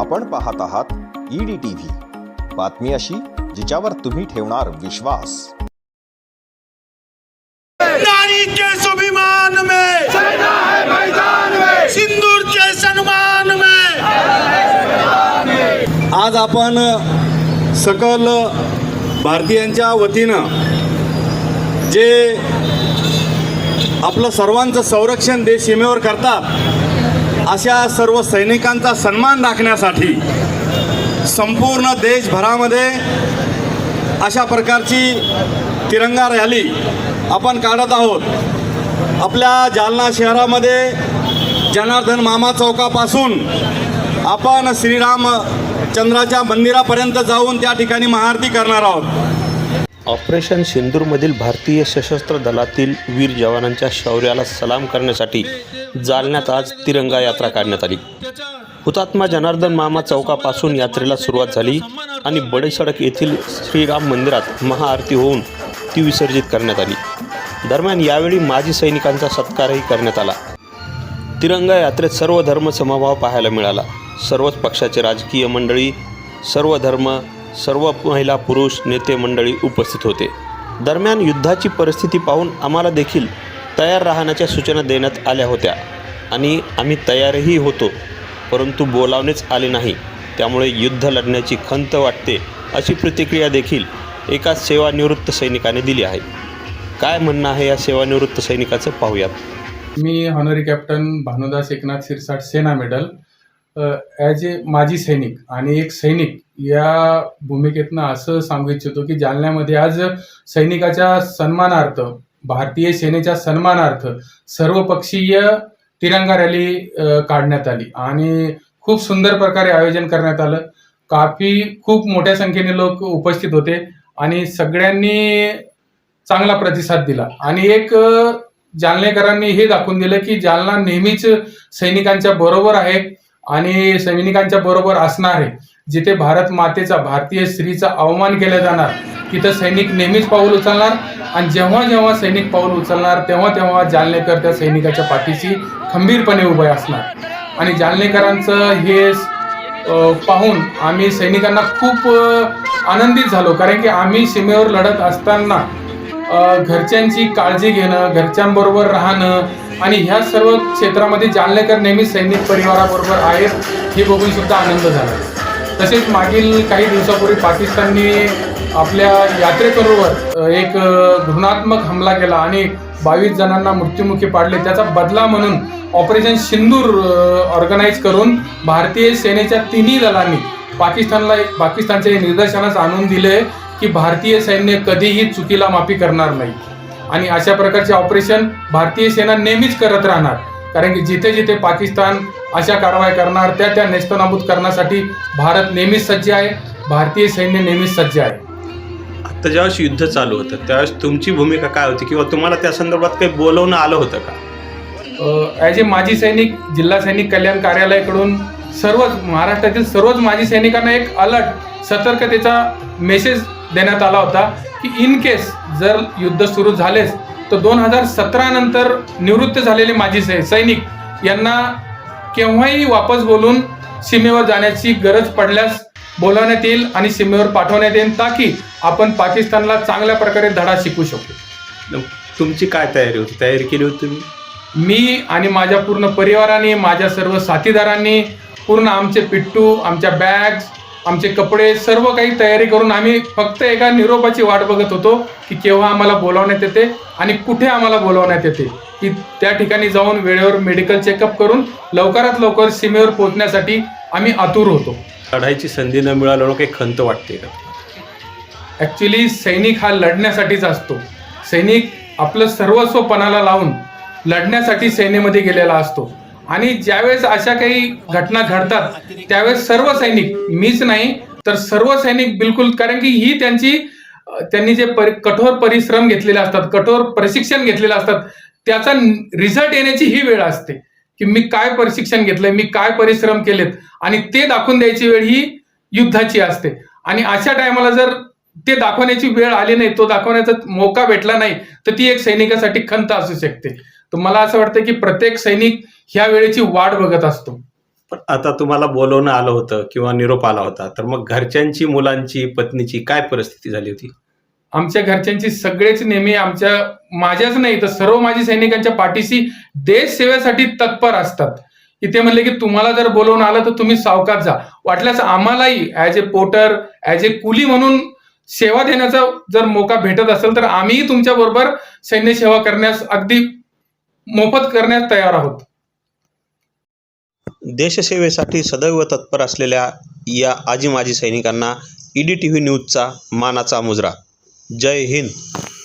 आपण पाहत आहात ईडी टीव्ही बातमी अशी जिच्यावर तुम्ही ठेवणार विश्वास. नारी के स्वाभिमान में. सेना है मैदान में सिंदूर के सम्मान में. आज आपण सकल भारतीयांच्या वतीनं जे आपलं सर्वांचं संरक्षण देश सीमेवर करतात अशा सर्व सैनिकांचा सन्मान राखण्यासाठी संपूर्ण देशभरामध्ये अशा प्रकारची तिरंगा रॅली आपण काढत आहोत. आपल्या जालना शहरामध्ये जनार्दन मामा चौकापासून आपण श्रीराम चंद्राच्या मंदिरापर्यंत जाऊन त्या ठिकाणी महाआरती करणार आहोत. ऑपरेशन सिंदूरमधील भारतीय सशस्त्र दलातील वीर जवानांच्या शौर्याला सलाम करण्यासाठी जालन्यात आज तिरंगा यात्रा काढण्यात आली. हुतात्मा जनार्दन मामा चौकापासून यात्रेला सुरुवात झाली आणि बडे सडक येथील श्रीराम मंदिरात महाआरती होऊन ती विसर्जित करण्यात आली. दरम्यान यावेळी माजी सैनिकांचा सत्कारही करण्यात आला. तिरंगा यात्रेत सर्व धर्म समभाव पाहायला मिळाला. सर्वच पक्षाचे राजकीय मंडळी सर्व धर्म सर्व महिला पुरुष नेते मंडळी उपस्थित होते. दरम्यान युद्धाची परिस्थिती पाहून आम्हाला देखील तयार राहण्याच्या सूचना देण्यात आल्या होत्या. आणि आम्ही तयारही होतो परंतु बोलावणेच आले नाही. त्यामुळे युद्ध लढण्याची खंत वाटते अशी प्रतिक्रिया देखील एका सेवानिवृत्त सैनिकाने दिली आहे. काय म्हणणं आहे या सेवानिवृत्त सैनिकाचं पाहूयात. मी honorary captain Bhanudas Eknath Shirsat Sena medal as a माजी सैनिक आणि एक सैनिक या भूमिकेतनं असं सांगू इच्छितो की जालन्यामध्ये आज सैनिकाच्या सन्मानार्थ भारतीय सेनेच्या सन्मानार्थ सर्वपक्षीय तिरंगा रॅली काढण्यात आली. आणि खूप सुंदर प्रकारे आयोजन करण्यात आलं. काफी खूप मोठ्या संख्येने लोक उपस्थित होते आणि सगळ्यांनी चांगला प्रतिसाद दिला. आणि एक जालनेकरांनी हे दाखवून दिलं की जालना नेहमीच सैनिकांच्या बरोबर आहे. आणि सैनिकांच्या बरोबर असणारे आहे जिथे भारत मातेचा भारतीय स्त्रीचा अवमान केला जाणार तिथं सैनिक नेहमीच पाऊल उचलणार. आणि जेव्हा जेव्हा सैनिक पाऊल उचलणार तेव्हा तेव्हा जालनेकर त्या सैनिकाच्या पाठीशी खंबीरपणे उभे असणार. आणि जालनेकरांचं हे पाहून आम्ही सैनिकांना खूप आनंदित झालो. कारण की आम्ही सीमेवर लढत असताना घरच्यांची काळजी घेणं घरच्यांबरोबर राहणं आणि ह्या सर्व क्षेत्रामध्ये जालनेकर नेहमी सैनिक परिवाराबरोबर आहेत हे बघून सुद्धा आनंद झाला. तसेच मागील काही दिवसापूर्वी पाकिस्तानने आपल्या यात्रेकरूवर एक घृणात्मक हमला केला आणि बावीस जणांना मृत्युमुखी पाडले. त्याचा बदला म्हणून ऑपरेशन सिंदूर ऑर्गनाईज करून भारतीय सेनेच्या तिन्ही दलांनी पाकिस्तानला पाकिस्तानच्या निदर्शनास आणून दिले की भारतीय सैन्य कधीही चुकीला माफी करणार नाही. आणि अशा प्रकारचे ऑपरेशन भारतीय सेना नेहमीच करत राहणार. कारण की जिथे जिथे पाकिस्तान अशा कारवाई करणार त्या त्या नेस्तनाबूत करण्यासाठी भारत नेहमीच सज्ज आहे भारतीय सैन्य नेहमीच सज्ज आहे. आता ज्यावेळेस युद्ध चालू होतं त्यावेळेस तुमची भूमिका काय होती किंवा तुम्हाला त्या संदर्भात काही बोलवणं आलं होतं का? ॲज ए माजी सैनिक जिल्हा सैनिक कल्याण कार्यालयाकडून सर्वच महाराष्ट्रातील सर्वच माजी सैनिकांना एक अलर्ट सतर्कतेचा मेसेज देण्यात आला होता. की इन केस जर युद्ध सुरू झालेच तर दोन हजार सतरा नंतर निवृत्त झालेले माजी सै सैनिक यांना केव्हाही वापस बोलून सीमेवर जाण्याची गरज पडल्यास बोलावण्यात येईल आणि सीमेवर पाठवण्यात येईल ताकी आपण पाकिस्तानला चांगल्या प्रकारे धडा शिकू शकू. तुमची काय तयारी होती? तयारी केली होती तुम्ही? मी आणि माझ्या पूर्ण परिवाराने माझ्या सर्व साथीदारांनी पूर्ण आमचे पिट्टू आमच्या बॅग्स आमचे कपडे सर्व काही तयारी करून आम्ही फक्त एका निरोपाची वाट बघत होतो की केव्हा आम्हाला बोलावण्यात येते आणि कुठे आम्हाला बोलावण्यात येते. की त्या ठिकाणी जाऊन वेळेवर मेडिकल चेकअप करून लवकरात लवकर सीमेवर पोहोचण्यासाठी आम्ही आतुर होतो. लढायची संधी न मिळाल्यावर काही खंत वाटते का? ॲक्च्युली सैनिक हा लढण्यासाठीच असतो. सैनिक आपलं सर्वस्व पणाला लावून लढण्यासाठी सेनेमध्ये गेलेला असतो. आणि ज्यावेळेस अशा काही घटना घडतात त्यावेळेस सर्व सैनिक मीच नाही तर सर्व सैनिक बिलकुल कारण की ही त्यांची त्यांनी जे परि कठोर परिश्रम घेतलेले असतात कठोर प्रशिक्षण घेतलेले असतात त्याचा रिझल्ट येण्याची ही वेळ असते की मी काय प्रशिक्षण घेतलंय मी काय परिश्रम केलेत आणि ते दाखवून द्यायची वेळ ही युद्धाची असते. आणि अशा टायमाला जर ते दाखवण्याची वेळ आली नाही तो दाखवण्याचा मौका भेटला नाही तर ती एक सैनिकासाठी खंत असू शकते. तर मला असं वाटतं की प्रत्येक सैनिक ह्या वेळेची वाट बघत असतो. पण आता तुम्हाला बोलवणं आलं होतं किंवा निरोप आला होता तर मग घरच्यांची मुलांची पत्नीची काय परिस्थिती झाली होती? आमच्या घरच्यांची सगळेच नेहमी आमच्या माझ्याच नाही तर सर्व माजी सैनिकांच्या पाठीशी देश सेवेसाठी तत्पर असतात. इथे म्हणले की तुम्हाला जर बोलवून आलं तर तुम्ही सावकाश जा. वाटल्यास आम्हालाही as a porter as a coolie म्हणून सेवा देण्याचा जर मोका भेटत असेल तर आम्हीही तुमच्या बरोबर सैन्य सेवा करण्यास अगदी मोफत करण्यास तयार आहोत. देशसेवेसाठी सदैव तत्पर असलेल्या या आजी माजी सैनिकांना ईडी टी व्ही न्यूजचा मानाचा मुजरा. जय हिंद.